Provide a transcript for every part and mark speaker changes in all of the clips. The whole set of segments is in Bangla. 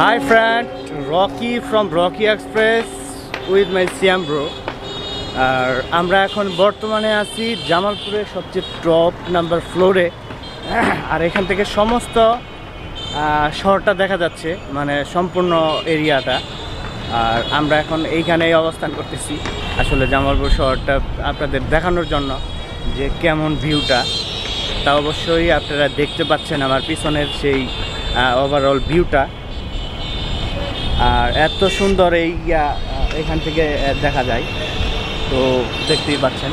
Speaker 1: Hi friend, Rocky from Rocky Express with my Siam bro. আর আমরা এখন বর্তমানে আছি জামালপুরের সবচেয়ে টপ নাম্বার ফ্লোরে আর এখান থেকে সমস্ত শহরটা দেখা যাচ্ছে মানে সম্পূর্ণ এরিয়াটা। আর আমরা এখন এইখানেই অবস্থান করতেছি আসলে জামালপুর শহরটা আপনাদের দেখানোর জন্য যে কেমন ভিউটা তা অবশ্যই আপনারা দেখতে পাচ্ছেন আমার পিছনের সেই ওভারঅল ভিউটা আর এত সুন্দর এই এখান থেকে দেখা যায়। তো দেখতেই পাচ্ছেন।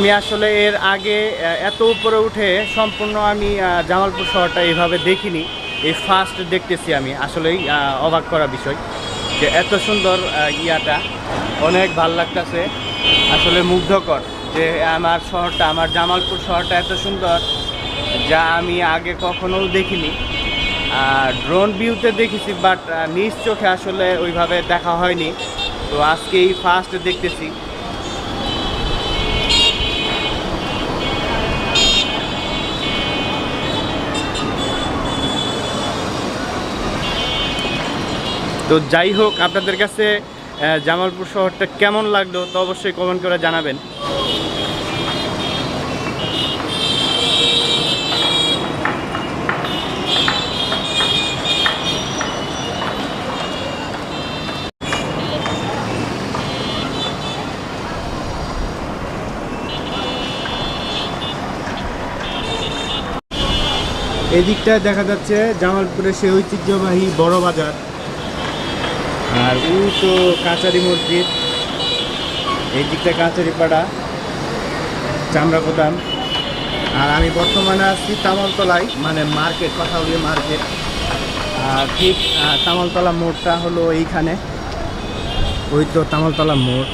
Speaker 1: আমি আসলে এর আগে এত উপরে উঠে সম্পূর্ণ আমি জামালপুর শহরটা এইভাবে দেখিনি। এই ফার্স্ট দেখতেছি আমি, আসলেই অবাক করা বিষয় যে এত সুন্দর ইয়াটা। অনেক ভালো লাগতেছে। আসলে মুগ্ধকর যে আমার শহরটা, আমার জামালপুর শহরটা এত সুন্দর যা আমি আগে কখনো দেখিনি। ড্রোন ভিউতে দেখেছি বাট নিজ চোখে আসলে ওইভাবে দেখা হয়নি। তো আজকেই ফার্স্ট দেখতেছি। তো যাই হোক, আপনাদের কাছে জামালপুর শহরটা কেমন লাগল তো অবশ্যই কমেন্ট করে জানাবেন। এদিকটায় দেখা যাচ্ছে জামালপুরের সেই ঐতিহ্যবাহী বড় বাজার। আর ও তো কাচারি মসজিদ, এই দিকটা কাচারি পাড়া চামড়া প্রধান আর আমি বর্তমানে আছি তামলতলায় মানে মার্কেট, কথা বলি মার্কেট। আর ঠিক তামলতলা মোড়টা হলো এইখানে। ওই তো তামলতলা মোড়।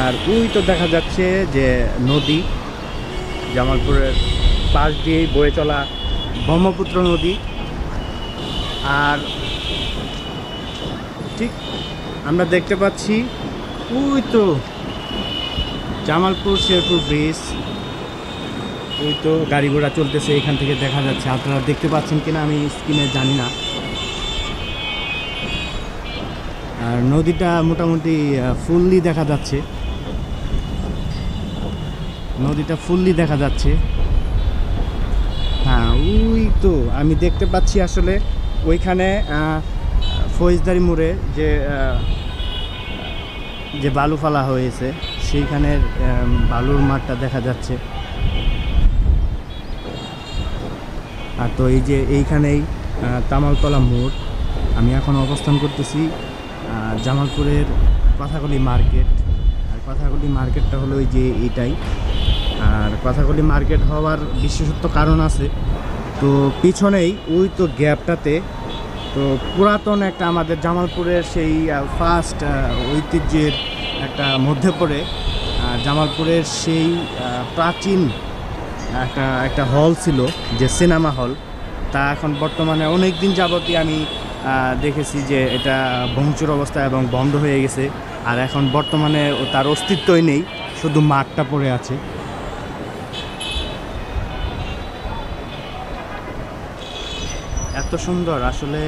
Speaker 1: আর ওই তো দেখা যাচ্ছে যে নদী, জামালপুরের পাশ দিয়েই বয়ে চলা ব্রহ্মপুত্র নদী। আর ঠিক আমরা দেখতে পাচ্ছি, ওই তো জামালপুর শেরপুর ব্রিজ, ওই তো গাড়ি ঘোড়া চলতেছে এখান থেকে দেখা যাচ্ছে। আপনারা দেখতে পাচ্ছেন কিনা আমি স্ক্রিনে জানি না। আর নদীটা মোটামুটি ফুললি দেখা যাচ্ছে। নদীটা ফুললি দেখা যাচ্ছে। হ্যাঁ ওই তো আমি দেখতে পাচ্ছি আসলে ওইখানে ফৌজদারি মোড়ে যে যে বালু ফালা হয়েছে, সেইখানের বালুর মাঠটা দেখা যাচ্ছে। আর তো এই যে এইখানেই তামালতলা মোড়, আমি এখন অবস্থান করতেছি জামালপুরের কথাকলি মার্কেট। আর কথাকলি মার্কেটটা হলো ওই যে এইটাই। আর কথাকলি মার্কেট হওয়ার বিশেষত্ব কারণ আছে। তো পিছনেই ওই তো গ্যাপটাতে তো পুরাতন একটা আমাদের জামালপুরের সেই ফার্স্ট ঐতিহ্যের একটা মধ্যে পড়ে। জামালপুরের সেই প্রাচীন একটা একটা হল ছিল যে সিনেমা হল তা এখন বর্তমানে অনেক দিন যাবতই আমি দেখেছি যে এটা ভংচুর অবস্থা এবং বন্ধ হয়ে গেছে। আর এখন বর্তমানে তার অস্তিত্বই নেই, শুধু মাঠটা পড়ে আছে। এত সুন্দর, আসলে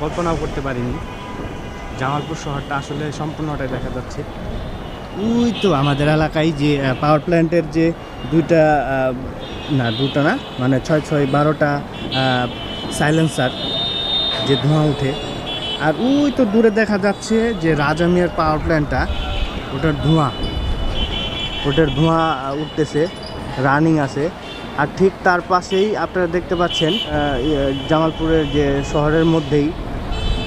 Speaker 1: কল্পনাও করতে পারিনি। জামালপুর শহরটা আসলে সম্পূর্ণটাই দেখা যাচ্ছে। ওই তো আমাদের এলাকায় যে পাওয়ার প্ল্যান্টের যে দুইটা না, দুটো না মানে ছয় ছয়, বারোটা সাইলেন্সার যে ধোঁয়া উঠে আর ওই তো দূরে দেখা যাচ্ছে যে রাজামিয়ার পাওয়ার প্ল্যান্টটা ওটার ধোঁয়া ওটার ধোঁয়া উঠতেছে রানিং আছে। আর ঠিক তার পাশেই আপনারা দেখতে পাচ্ছেন ইয়ে, জামালপুরের যে শহরের মধ্যেই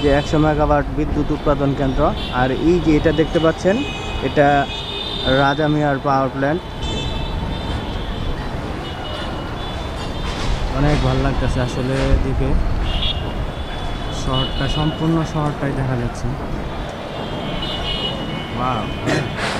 Speaker 1: যে একশো মেগাওয়াট বিদ্যুৎ উৎপাদন কেন্দ্র। আর এই যে এটা দেখতে পাচ্ছেন এটা রাজামিয়ার পাওয়ার প্ল্যান্ট অনেক ভালো লাগতেছে আসলে দেখে শহরটা সম্পূর্ণ শহরটাই দেখা যাচ্ছে। Wow.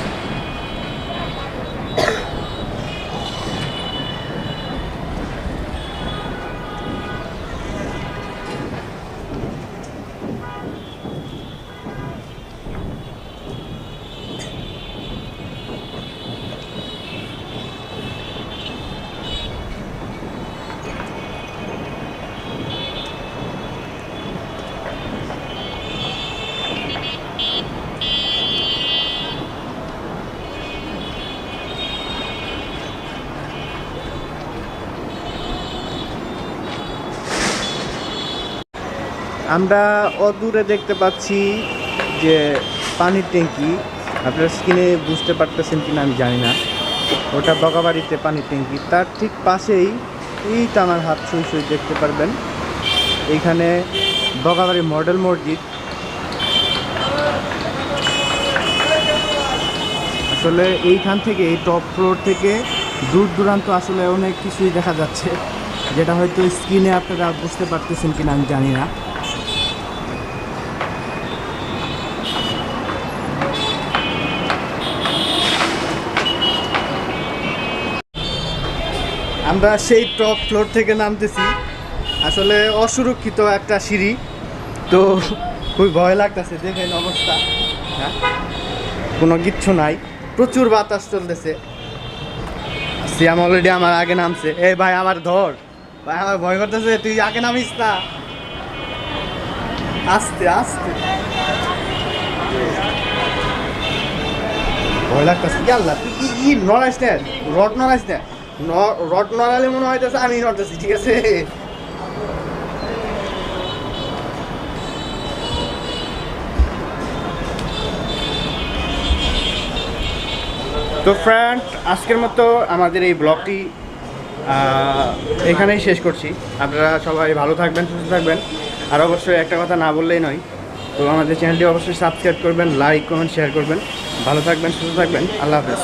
Speaker 1: আমরা অদূরে দেখতে পাচ্ছি যে পানির ট্যাঙ্কি। আপনারা স্ক্রিনে বুঝতে পারতেছেন কিনা আমি জানি না। ওটা বগাবাড়িতে পানির ট্যাঙ্কি। তার ঠিক পাশেই এই আমার হাত ছুঁই ছুঁই দেখতে পারবেন। এইখানে বগাবাড়ি মডেল মসজিদ। আসলে এইখান থেকে, এই টপ ফ্লোর থেকে দূর দূরান্ত আসলে অনেক কিছুই দেখা যাচ্ছে। যেটা হয়তো স্ক্রিনে আপনারা বুঝতে পারতেছেন কিনা আমি জানি না। আমরা সেই টপ ফ্লোর থেকে নামতেছি। আসলে অসুরক্ষিত একটা সিঁড়ি। তো খুবই ভয় লাগতেছে, দেখেন অবস্থা। হ্যাঁ? কোনো কিচ্ছু নাই। প্রচুর বাতাস চলতেছে। সিয়াম অলরেডি আমার আগে নামছে। এই ভাই, আমার ধর। ভাই, আমার ভয় করতেছে, তুই আগে নামিস না। আস্তে আস্তে। ভয় লাগতেছে। আল্লাহ, তুই কি নড়াইস না? রড নড়াইস ন- রড নড়ালে মনে হইতেছে আমি নড়তেছি, ঠিক আছে? তো ফ্রেন্ড আজকের মতো আমাদের এই ব্লগটি এখানেই শেষ করছি। আপনারা সবাই ভালো থাকবেন, সুস্থ থাকবেন। আর অবশ্যই একটা কথা না বললেই নয়, তো আমাদের চ্যানেলটি অবশ্যই সাবস্ক্রাইব করবেন লাইক কমেন্ট শেয়ার করবেন। ভালো থাকবেন, সুস্থ থাকবেন। আল্লাহ হাফেজ।